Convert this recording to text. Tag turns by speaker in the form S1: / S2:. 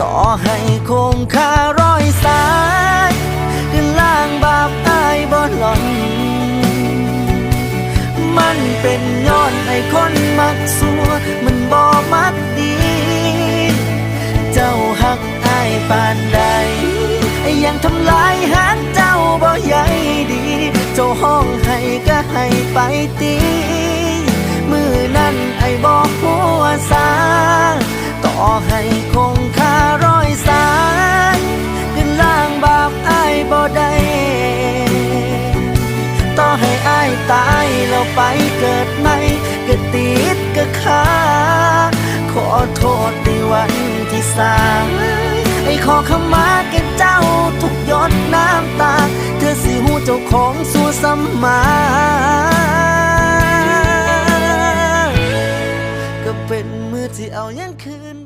S1: ต่อให้คงคารอยสายขึ้นล่างบาปอายบ่หล่อน มันเป็นย้อนไอ้คนมักสัว มันบ่มักดี เจ้าหักอายปานใดไอ้ยังทำลายหักเจ้าบ่ใหญ่ดี เจ้าห้องให้ก็ให้ไปตี ตายแล้วไปเกิดใหม่ก็ติดก็คาขอโทษในวันที่สางไอ้ขอขมาแก่เจ้าทุกหยดน้ำตา เธอสิหูเจ้าของสู่สัมมาก็เป็นมือที่เอายังคืน